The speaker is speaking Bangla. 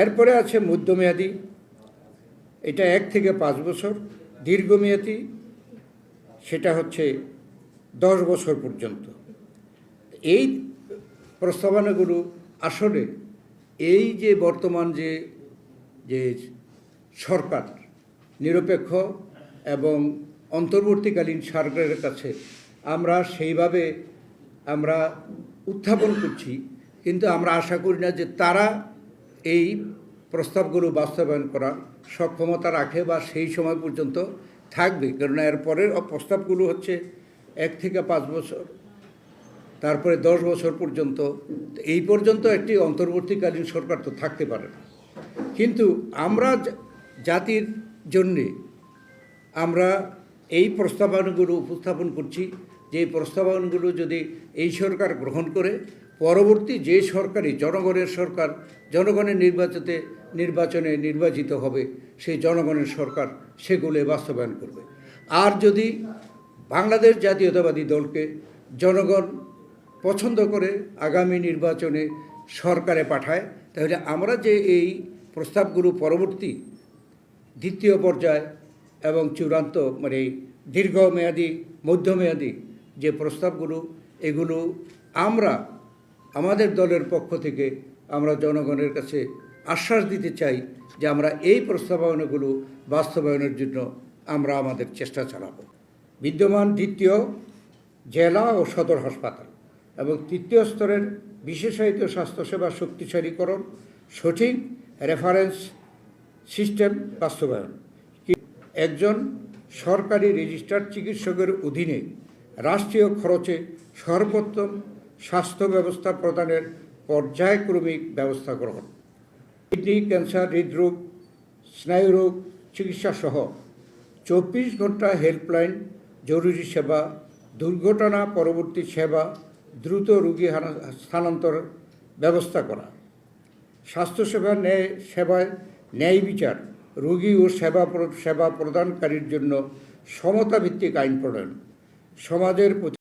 এরপরে আছে মধ্যমেয়াদি। এটা এক থেকে পাঁচ বছর। দীর্ঘমেয়াদী, সেটা হচ্ছে দশ বছর পর্যন্ত। এই প্রস্তাবনাগুলো আসলে এই যে বর্তমান যে যে সরকার, নিরপেক্ষ এবং অন্তর্বর্তীকালীন সরকারের কাছে আমরা সেইভাবে আমরা উত্থাপন করছি, কিন্তু আমরা আশা করি না যে তারা এই প্রস্তাবগুলো বাস্তবায়ন করার সক্ষমতা রাখে বা সেই সময় পর্যন্ত থাকবে। কেননা এর পরের প্রস্তাবগুলো হচ্ছে এক থেকে পাঁচ বছর, তারপরে দশ বছর পর্যন্ত, এই পর্যন্ত একটি অন্তর্বর্তীকালীন সরকার তো থাকতে পারে না। কিন্তু আমরা জাতির জন্যে আমরা এই প্রস্তাবনাগুলো উপস্থাপন করছি। যে প্রস্তাবনাগুলো যদি এই সরকার গ্রহণ করে, পরবর্তী যে সরকারই জনগণের সরকার, জনগণের নির্বাচিতে, নির্বাচনে নির্বাচিত হবে, সেই জনগণের সরকার সেগুলো বাস্তবায়ন করবে। আর যদি বাংলাদেশ জাতীয়তাবাদী দলকে জনগণ পছন্দ করে আগামী নির্বাচনে সরকারে পাঠায়, তাহলে আমরা যে এই প্রস্তাবগুলো পরবর্তী দ্বিতীয় পর্যায় এবং চূড়ান্ত মানে দীর্ঘমেয়াদী, মধ্যমেয়াদী যে প্রস্তাবগুলো, এগুলো আমরা, আমাদের দলের পক্ষ থেকে আমরা জনগণের কাছে আশ্বাস দিতে চাই যে আমরা এই প্রস্তাবনাগুলো বাস্তবায়নের জন্য আমরা আমাদের চেষ্টা চালাবো। বিদ্যমান দ্বিতীয় জেলা ও সদর হাসপাতাল এবং তৃতীয় স্তরের বিশেষায়িত স্বাস্থ্যসেবা শক্তিশালীকরণ, সঠিক রেফারেন্স সিস্টেম বাস্তবায়ন। একজন সরকারি রেজিস্টার্ড চিকিৎসকের অধীনে রাষ্ট্রীয় খরচে সর্বোত্তম স্বাস্থ্য ব্যবস্থা প্রদানের পর্যায়ক্রমিক ব্যবস্থা গ্রহণ। কিডনি ক্যান্সার হৃদরোগ স্নায়ুরোগ চিকিৎসা সহ চব্বিশ ঘণ্টা হেল্পলাইন, জরুরি সেবা, দুর্ঘটনা পরবর্তী সেবা, দ্রুত রোগী স্থানান্তর ব্যবস্থা করা। স্বাস্থ্যসেবা ন্যায়, সেবায় ন্যায় বিচার, রোগী ও সেবা সেবা প্রদানকারীর জন্য সমতাভিত্তিক আইন প্রণয়ন। সমাজের প্রতি